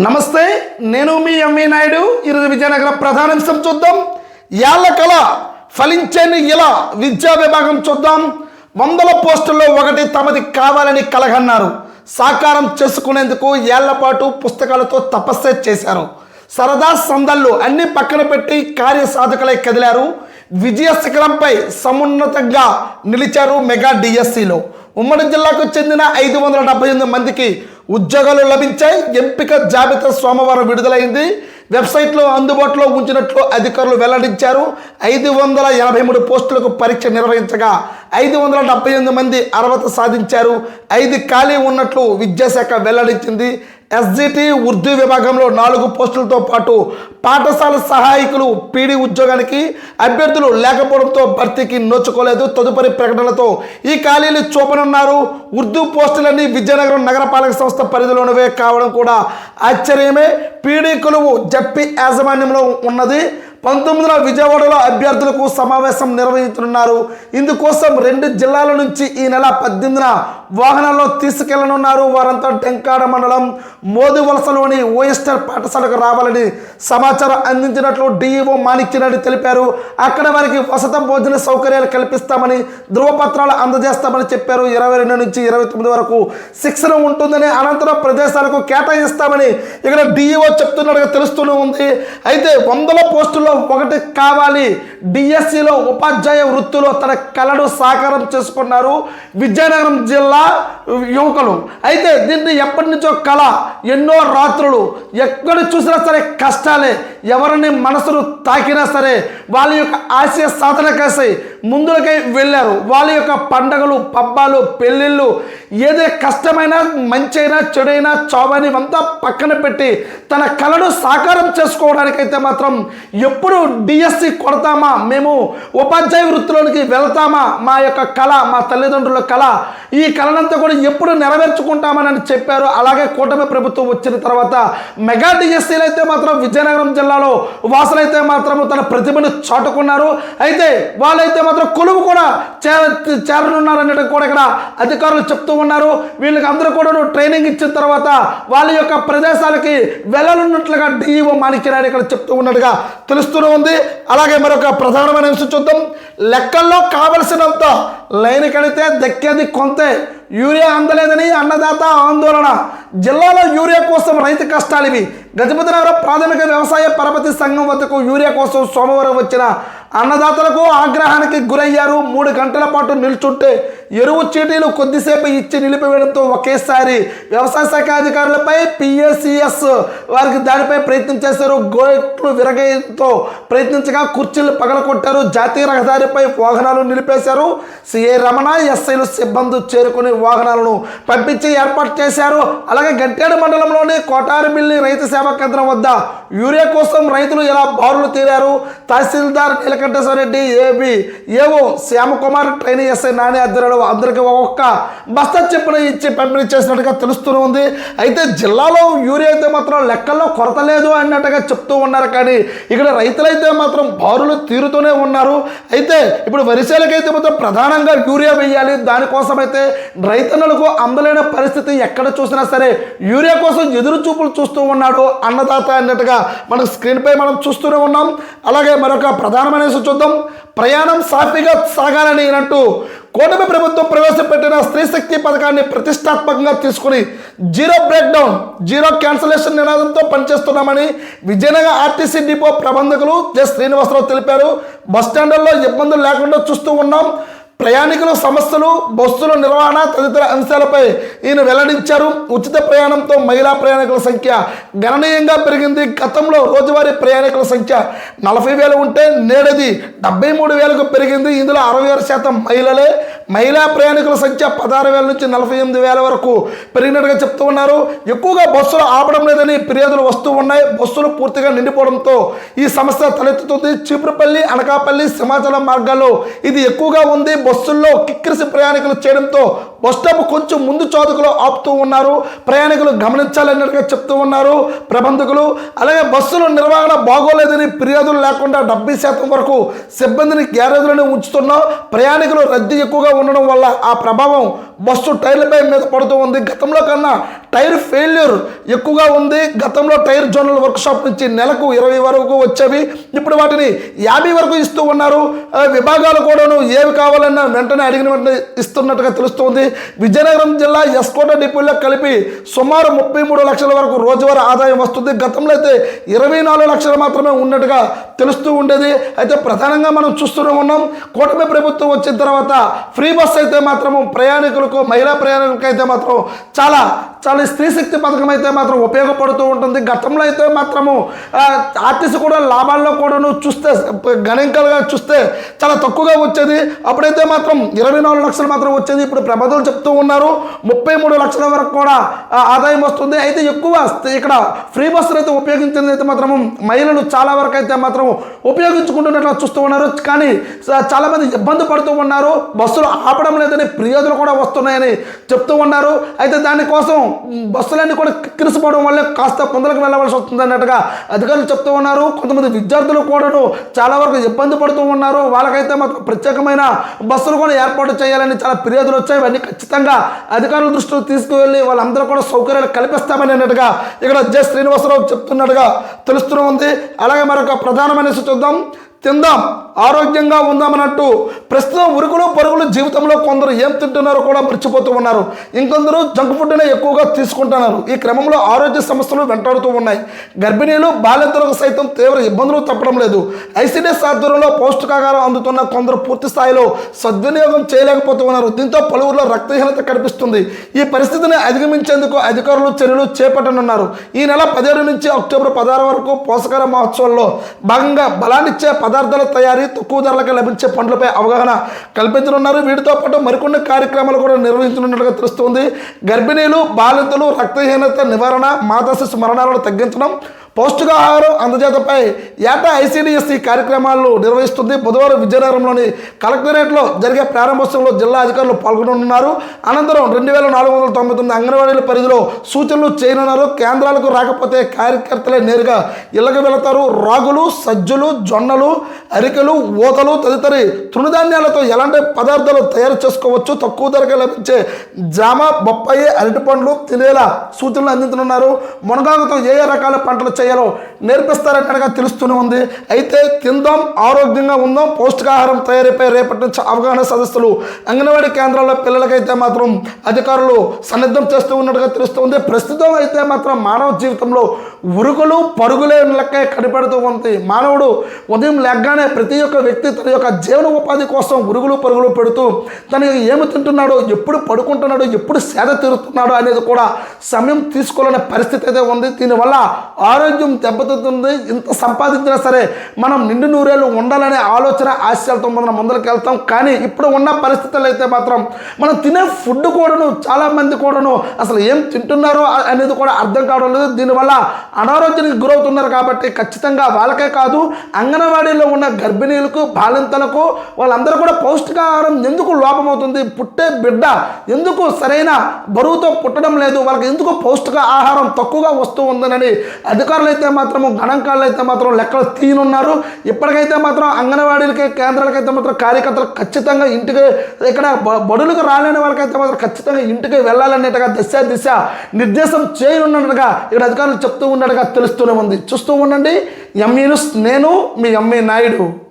నమస్తే నేను మీ ఎంవి నాయుడు. ఈరోజు విజయనగరం ప్రధానాంశం చూద్దాం. యాళ్ళ కళ ఫలించని ఇలా విద్యా విభాగం చూద్దాం. వందల పోస్టుల్లో ఒకటి తమది కావాలని కలగన్నారు. సాకారం చేసుకునేందుకు ఏళ్ళపాటు పుస్తకాలతో తపస్సే చేశారు. సరదా సందళ్ళు అన్ని పక్కన పెట్టి కార్యసాధకులై కదిలారు. విజయ శిఖరంపై సమున్నతంగా నిలిచారు మెగా డిఎస్సిలో. ఉమ్మడి జిల్లాకు చెందిన ఐదు వందల డెబ్బై ఎనిమిది మందికి ఉద్యోగాలు లభించాయి. ఎంపిక జాబితా సోమవారం విడుదలైంది. వెబ్సైట్లో అందుబాటులో ఉంచినట్లు అధికారులు వెల్లడించారు. ఐదు వందల ఎనభై మూడు పోస్టులకు పరీక్ష నిర్వహించగా ఐదు వందల డెబ్బై ఎనిమిది మంది అర్హత సాధించారు. ఐదు ఖాళీ ఉన్నట్లు విద్యాశాఖ వెల్లడించింది. ఎస్జిటి ఉర్దూ విభాగంలో నాలుగు పోస్టులతో పాటు పాఠశాల సహాయకులు పీడీ ఉద్యోగానికి అభ్యర్థులు లేకపోవడంతో భర్తీకి నోచుకోలేదు. తదుపరి ప్రకటనలతో ఈ ఖాళీలు చూపనున్నారు. ఉర్దూ పోస్టులన్నీ విజయనగరం నగరపాలక సంస్థ పరిధిలోనివే కావడం కూడా ఆశ్చర్యమే. పీడీ కొలువు జప్పి యాజమాన్యంలో ఉన్నది. పంతొమ్మిదిన విజయవాడలో అభ్యర్థులకు సమావేశం నిర్వహించనున్నారు. ఇందుకోసం రెండు జిల్లాల నుంచి ఈ నెల పద్దెనిమిదిన వాహనాల్లో తీసుకెళ్ళనున్నారు. వారంతా టెంకాడ మండలం మోదీ వలసలోని ఓఎస్టర్ పాఠశాలకు రావాలని సమాచారం అందించినట్లు డిఈఓ మాణిక్యనాయుడు తెలిపారు. అక్కడ వారికి వసత భోజన సౌకర్యాలు కల్పిస్తామని ధృవపత్రాలు అందజేస్తామని చెప్పారు. ఇరవై రెండు నుంచి ఇరవై తొమ్మిది వరకు శిక్షణ ఉంటుందని అనంతరం ప్రదేశాలకు కేటాయిస్తామని ఇక్కడ డిఈఓ చెప్తున్నట్టుగా తెలుస్తూనే ఉంది. అయితే వందల పోస్టుల్లో ఒకటి కావాలి. డిఎస్సిలో ఉపాధ్యాయ వృత్తిలో తన కళను సాకారం చేసుకున్నారు విజయనగరం జిల్లా యువకులు. అయితే దీన్ని ఎప్పటి నుంచో కళ ఎన్నో రాత్రులు ఎక్కడ చూసినా సరే కష్టాలే. ఎవరిని మనసును తాకినా సరే వాళ్ళ యొక్క ఆశయ సాధన కాసి ముందులకై వెళ్ళారు. వాళ్ళ యొక్క పండగలు పబ్బాలు పెళ్ళిళ్ళు ఏదే కష్టమైనా మంచైనా చెడైనా చావని అంతా పక్కన పెట్టి తన కళను సాకారం చేసుకోవడానికైతే మాత్రం ఎప్పుడు డిఎస్సి కొడతామా మేము ఉపాధ్యాయ వృత్తిలోనికి వెళ్తామా మా యొక్క కళ మా తల్లిదండ్రుల కళ ఈ కళనంతా కూడా ఎప్పుడు నెరవేర్చుకుంటామని చెప్పారు. అలాగే కూటమి ప్రభుత్వం వచ్చిన తర్వాత మెగా డిఎస్సీలు అయితే మాత్రం విజయనగరం జిల్లా జిల్లాలో వాసులైతే మాత్రం తన ప్రతిభను చాటుకున్నారు. అయితే వాళ్ళైతే మాత్రం కొలువు కూడా చేర చేరనున్నారనేది కూడా ఇక్కడ అధికారులు చెప్తూ ఉన్నారు. వీళ్ళకి అందరూ కూడా ట్రైనింగ్ ఇచ్చిన తర్వాత వాళ్ళ యొక్క ప్రదేశాలకి వెళ్ళనున్నట్లుగా డిఈఓ మాణిక్యరాడు ఇక్కడ చెప్తూ ఉన్నట్టుగా తెలుస్తూనే ఉంది. అలాగే మరొక ప్రధానమైన అంశం చూద్దాం. లెక్కల్లో కావలసినంత లైన్ కడితే దక్కేది కొంతే యూరియా అందలేదని అన్నదాత ఆందోళన. జిల్లాలో యూరియా కోసం రైతు కష్టాలు ఇవి. గజపతినగరం ప్రాథమిక వ్యవసాయ పరపతి సంఘం వద్దకు యూరియా కోసం సోమవారం వచ్చిన అన్నదాతలకు ఆగ్రహానికి గురయ్యారు. మూడు గంటల పాటు నిల్చుంటే ఎరువు చీటీలు కొద్దిసేపు ఇచ్చి నిలిపివేయడంతో ఒకేసారి వ్యవసాయ శాఖ అధికారులపై పిఎస్సిఎస్ వారికి దానిపై ప్రయత్నం చేశారు. గోట్లు విరగడంతో ప్రయత్నించగా కుర్చీలు పగలకొట్టారు జాతీయ రహదారిపై వాహనాలు నిలిపేశారు. సిఏ రమణ ఎస్ఐలు సిబ్బంది చేరుకుని వాహనాలను పంపించి ఏర్పాటు చేశారు. అలాగే గంటేడు మండలంలోని కోటారిమిల్లి రైతు సేవా కేంద్రం వద్ద యూరియా కోసం రైతులు ఎలా బారులు తీరారు? తహసీల్దార్ Venkateswarareddy Reddy A B A O Shyamkumar train SI Nani ఆధ్వర్యంలో అందరికీ ఒక్కొక్క బస్తా చెప్పున ఇచ్చి పంపిణీ చేసినట్టుగా తెలుస్తూనే ఉంది. అయితే జిల్లాలో యూరియా అయితే మాత్రం లెక్కల్లో కొరత లేదు అన్నట్టుగా చెప్తూ ఉన్నారు. కానీ ఇక్కడ రైతులైతే మాత్రం బారులు తీరుతూనే ఉన్నారు. అయితే ఇప్పుడు వరిసేలకైతే మాత్రం ప్రధానంగా యూరియా వేయాలి. దానికోసం అయితే రైతన్నులకు అందలేని పరిస్థితి ఎక్కడ చూసినా సరే యూరియా కోసం ఎదురు చూపులు చూస్తూ ఉన్నాడు అన్నదాత అన్నట్టుగా మనకు స్క్రీన్పై మనం చూస్తూనే ఉన్నాం. అలాగే మరొక ప్రధానమైన విషయం చూద్దాం. ప్రయాణం సాఫీగా సాగాలని అంటూ కూటమి ప్రభుత్వం ప్రవేశపెట్టిన స్త్రీ శక్తి పథకాన్ని ప్రతిష్టాత్మకంగా తీసుకుని zero breakdown zero cancellation నినాదంతో పనిచేస్తున్నామని విజయనగర ఆర్టీసీ డిపో ప్రబంధకులు జె. శ్రీనివాసరావు తెలిపారు. బస్టాండ్లలో ఇబ్బందులు లేకుండా చూస్తూ ఉన్నాం. ప్రయాణికుల సమస్యలు బస్సుల నిర్వహణ తదితర అంశాలపై ఈయన వెల్లడించారు. ఉచిత ప్రయాణంతో మహిళా ప్రయాణికుల సంఖ్య గణనీయంగా పెరిగింది. గతంలో రోజువారీ ప్రయాణికుల సంఖ్య నలభై వేలు ఉంటే నేడది డెబ్బై మూడు వేలకు పెరిగింది. ఇందులో అరవై ఆరు శాతం మహిళలే మహిళా ప్రయాణికుల సంఖ్య పదహారు వేల నుంచి నలభై ఎనిమిది వేల వరకు పెరిగినట్టుగా చెప్తూ ఉన్నారు. ఎక్కువగా బస్సులు ఆపడం లేదని ఫిర్యాదులు వస్తూ ఉన్నాయి. బస్సులు పూర్తిగా నిండిపోవడంతో ఈ సమస్య తలెత్తుతుంది. చీపురుపల్లి అనకాపల్లి సింహాచలం మార్గాల్లో ఇది ఎక్కువగా ఉంది. బస్సుల్లో కిక్కిరిసి ప్రయాణికులు చేయడంతో బస్ స్టాప్ కొంచెం ముందు చోదకులో ఆపుతూ ఉన్నారు. ప్రయాణికులు గమనించాలన్నట్టుగా చెప్తూ ఉన్నారు. ప్రబంధకులు అలాగే బస్సులు నిర్వహణ బాగోలేదని ఫిర్యాదులు లేకుండా డెబ్బై శాతం వరకు సిబ్బందిని గ్యారేజ్లోనే ఉంచుతున్నాం ప్రయాణికులు రద్దీ ఎక్కువగా ఉండడం వల్ల ఆ ప్రభావం బస్సు టైర్లపై మీద పడుతూ ఉంది. గతంలో కన్నా టైర్ ఫెయిల్యూర్ ఎక్కువగా ఉంది. గతంలో టైర్ జోనల్ వర్క్షాప్ నుంచి నెలకు ఇరవై వరకు వచ్చేవి. ఇప్పుడు వాటిని యాభై వరకు ఇస్తూ ఉన్నారు. విభాగాలు కూడాను ఏవి కావాలన్నా వెంటనే అడిగిన వెంటనే ఇస్తున్నట్టుగా తెలుస్తోంది. విజయనగరం జిల్లా ఎస్కోట డిపోలో కలిపి సుమారు ముప్పై మూడు లక్షల వరకు రోజువారీ ఆదాయం వస్తుంది. గతంలో అయితే ఇరవై నాలుగు లక్షలు మాత్రమే ఉన్నట్టుగా తెలుస్తూ ఉండేది. అయితే ప్రధానంగా మనం చూస్తూనే ఉన్నాం. కూటమి ప్రభుత్వం వచ్చిన తర్వాత ఫ్రీ బస్ అయితే మాత్రము ప్రయాణికులకు మహిళా ప్రయాణికులకు అయితే మాత్రం చాలా చాలా స్త్రీ శక్తి పథకం అయితే మాత్రం ఉపయోగపడుతూ ఉంటుంది. గతంలో అయితే మాత్రము ఆర్టీసీ కూడా లాభాల్లో కూడాను చూస్తే గణాంకాలుగా చూస్తే చాలా తక్కువగా వచ్చేది. అప్పుడైతే మాత్రం ఇరవై నాలుగు లక్షలు మాత్రం వచ్చేది. ఇప్పుడు ప్రమాదాలు చెప్తూ ఉన్నారు. ముప్పై మూడు లక్షల వరకు కూడా ఆదాయం వస్తుంది. అయితే ఎక్కువ ఇక్కడ ఫ్రీ బస్సులు అయితే ఉపయోగించింది అయితే మాత్రం మహిళలు చాలా వరకు అయితే మాత్రం ఉపయోగించుకుంటున్నట్లు చూస్తూ ఉన్నారు. కానీ చాలామంది ఇబ్బంది పడుతూ ఉన్నారు. బస్సులు ఆపడం లేదని ఫిర్యాదులు కూడా వస్తున్నాయని చెప్తూ ఉన్నారు. అయితే దానికోసం బస్సులన్నీ కూడా కిరిసిపోవడం వల్లే కాస్త పొందలకు వెళ్ళవలసి వస్తుంది అన్నట్టుగా అధికారులు చెప్తూ ఉన్నారు. కొంతమంది విద్యార్థులు కూడాను చాలా వరకు ఇబ్బంది పడుతూ ఉన్నారు. వాళ్ళకైతే మాకు ప్రత్యేకమైన బస్సులు కూడా ఏర్పాటు చేయాలని చాలా ఫిర్యాదులు వచ్చాయి. ఇవన్నీ ఖచ్చితంగా అధికారుల దృష్టిలో తీసుకువెళ్ళి వాళ్ళందరూ కూడా సౌకర్యాలు కల్పిస్తామని అన్నట్టుగా ఇక్కడ జె. శ్రీనివాసరావు చెప్తున్నట్టుగా తెలుస్తూ ఉంది. అలాగే మరొక ప్రధానమైన చూద్దాం. తిందాం ఆరోగ్యంగా ఉందామన్నట్టు ప్రస్తుతం ఉరుకులు పరుగులు జీవితంలో కొందరు ఏం తింటున్నారో కూడా మర్చిపోతూ ఉన్నారు. ఇంకొందరు జంక్ ఫుడ్నే ఎక్కువగా తీసుకుంటున్నారు. ఈ క్రమంలో ఆరోగ్య సమస్యలు వెంటాడుతూ ఉన్నాయి. గర్భిణీలు బాలింతలకు సైతం తీవ్ర ఇబ్బందులు తప్పడం లేదు. ఐసీడీఎస్ ఆధ్వర్యంలో పౌష్టికాహారం అందుతున్న కొందరు పూర్తి స్థాయిలో సద్వినియోగం చేయలేకపోతూ ఉన్నారు. దీంతో పలువురిలో రక్తహీనత కనిపిస్తుంది. ఈ పరిస్థితిని అధిగమించేందుకు అధికారులు చర్యలు చేపట్టనున్నారు. ఈ నెల పదిహేడు నుంచి అక్టోబర్ పదహారు వరకు పోషకాహార మహోత్సవంలో భాగంగా బలాన్నిచ్చే పదార్థాల తయారీ తక్కువ ధరలకు లభించే పండ్లపై అవగాహన కల్పించనున్నారు. వీటితో పాటు మరికొన్ని కార్యక్రమాలు కూడా నిర్వహించనున్నట్లుగా తెలుస్తోంది. గర్భిణీలు బాలింతలు రక్తహీనత నివారణ మాతా శిశు మరణాలను తగ్గించడం పౌష్టికాహారం అందజేతపై ఏటా ఐసీడీఎస్సీ ఈ కార్యక్రమాలు నిర్వహిస్తుంది. బుధవారం విజయనగరంలోని కలెక్టరేట్లో జరిగే ప్రారంభోత్సవంలో జిల్లా అధికారులు పాల్గొననున్నారు అనంతరం రెండు వేల నాలుగు వందల తొంభై తొమ్మిది అంగన్వాడీల పరిధిలో సూచనలు చేయనున్నారు. కేంద్రాలకు రాకపోతే కార్యకర్తలే నేరుగా ఇళ్ళకు వెళతారు. రాగులు సజ్జలు జొన్నలు అరికెలు ఊతలు తదితర తృణధాన్యాలతో ఎలాంటి పదార్థాలు తయారు చేసుకోవచ్చు? తక్కువ ధరకే లభించే జామ బొప్పాయి అరటిపండ్లు తినేలా సూచనలు అందించనున్నారు. మునగాకుతో ఏ ఏ రకాల పంటలు చేయాలి? నేర్పిస్తారన్నట్టుగా తెలుస్తూనే ఉంది. అయితే తిందాం ఆరోగ్యంగా ఉందాం పౌష్టికాహారం తయారీపై రేపటి నుంచి అవగాహన సదస్సులు అంగన్వాడీ కేంద్రాల్లో పిల్లలకైతే మాత్రం అధికారులు సన్నిద్ధం చేస్తూ ఉన్నట్టుగా తెలుస్తుంది. ప్రస్తుతం అయితే మాత్రం మానవ జీవితంలో ఉరుకులు పరుగులే లెక్క కనిపెడుతూ ఉంది. మానవుడు ఉదయం లెగ్గానే ప్రతి ఒక్క వ్యక్తి తన యొక్క జీవన ఉపాధి కోసం ఉరుగులు పరుగులు పెడుతూ తన ఏమి తింటున్నాడో ఎప్పుడు పడుకుంటున్నాడో ఎప్పుడు సేద తీరుతున్నాడో అనేది కూడా సమయం తీసుకోలేని పరిస్థితి అయితే ఉంది. దీనివల్ల ఆరోగ్యం ఆరోగ్యం దెబ్బతింటుంది ఇంత సంపాదించినా సరే మనం నిండు నూరేళ్ళు ఉండాలనే ఆలోచన ఆశయాలతో మనం ముందరికి వెళ్తాం కానీ ఇప్పుడు ఉన్న పరిస్థితులు అయితే మాత్రం మనం తినే ఫుడ్ కూడాను చాలామంది కూడాను అసలు ఏం తింటున్నారో అనేది కూడా అర్థం కావడం లేదు. దీనివల్ల అనారోగ్యానికి గురవుతున్నారు కాబట్టి ఖచ్చితంగా వాళ్ళకే కాదు అంగన్వాడీలో ఉన్న గర్భిణీలకు బాలింతలకు వాళ్ళందరూ కూడా పౌష్టికాహారం ఎందుకు లోపమవుతుంది? పుట్టే బిడ్డ ఎందుకు సరైన బరువుతో పుట్టడం లేదు? వాళ్ళకి ఎందుకు పౌష్టిక ఆహారం తక్కువగా వస్తూ ఉందనని అధికారులు అయితే మాత్రం గణాంకాలు అయితే మాత్రం లెక్కలు తీయనున్నారు ఇప్పటికైతే మాత్రం అంగన్వాడీలకి కేంద్రాలకైతే మాత్రం కార్యకర్తలు ఖచ్చితంగా ఇంటికి ఇక్కడ బడులకు రాలేని వాళ్ళకైతే మాత్రం ఖచ్చితంగా ఇంటికి వెళ్ళాలనేట్టుగా దిశ దిశ నిర్దేశం చేయనున్నట్టుగా ఇక్కడ అధికారులు చెప్తూ ఉన్నట్టుగా తెలుస్తూనే ఉంది. చూస్తూ ఉండండి ఎంఈ నేను మీ ఎంఈ నాయుడు.